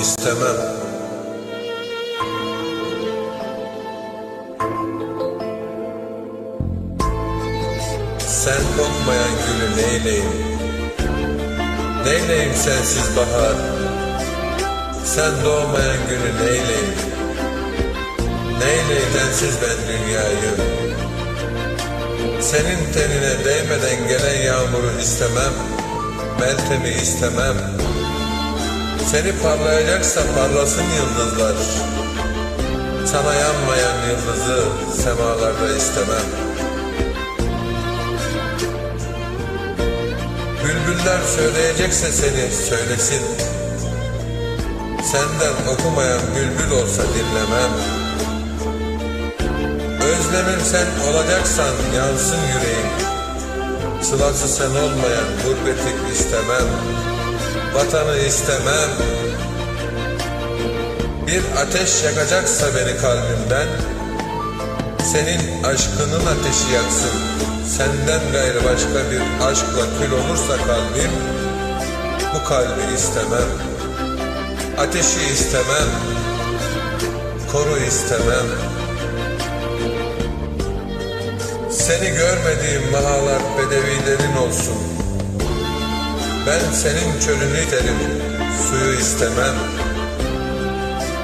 istemem. Sen kokmayan gülü neyleyim? Neyleyim sensiz bahar? Sen doğmayan günü neyleyim? Neyleyim sensiz ben dünyayı? Senin tenine değmeden gelen yağmuru istemem, meltemi istemem. Seni parlayacaksa parlasın yıldızlar. Sana yanmayan yıldızı semalarda istemem. Bülbüller söyleyecekse seni söylesin. Senden okumayan bülbül olsa dinlemem. Özlemim sen olacaksan yansın yüreğim. Sılası sen olmayan gurbeti istemem. Vatanı istemem. Bir ateş yakacaksa beni kalbimden, senin aşkının ateşi yaksın. Senden gayrı başka bir aşkla kül olursa kalbim, bu kalbi istemem. Ateşi istemem. Koru istemem. Seni görmediğim mahalar bedevilerin olsun. Ben senin çölünü derim, suyu istemem.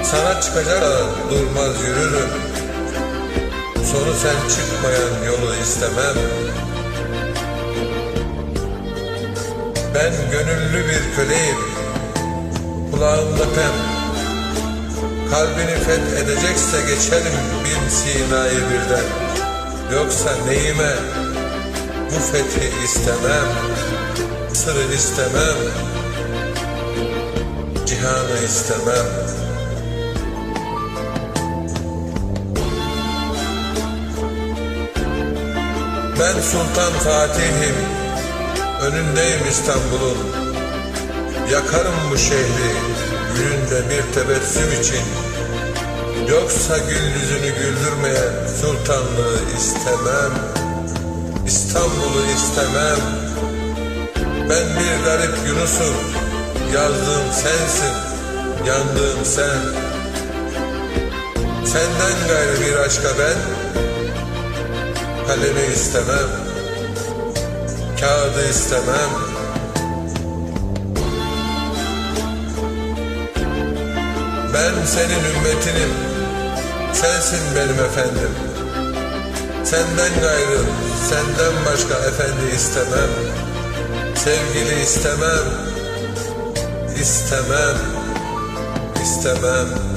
Sana çıkacak da durmaz yürürüm. Sonu sen çıkmayan yolu istemem. Ben gönüllü bir köleyim. Kulağımda pem. Kalbini fethedecekse geçerim bin Sina'yı birden. Yoksa neyime bu fethi istemem. Sırrı istemem. Cihanı istemem. Ben Sultan Fatih'im, önündeyim İstanbul'un. Yakarım bu şehri, yüzünde bir tebessüm için. Yoksa gül yüzünü güldürmeyen sultanlığı istemem. İstanbul'u istemem. Ben bir garip Yunus'um, yazdığım sensin, yandığım sen. Senden gayrı bir aşka ben, Kalemi istemem, kağıdı istemem. Ben senin ümmetinim, sensin benim efendim. Senden gayrı, senden başka efendi istemem. Sevgili istemem, istemem, istemem.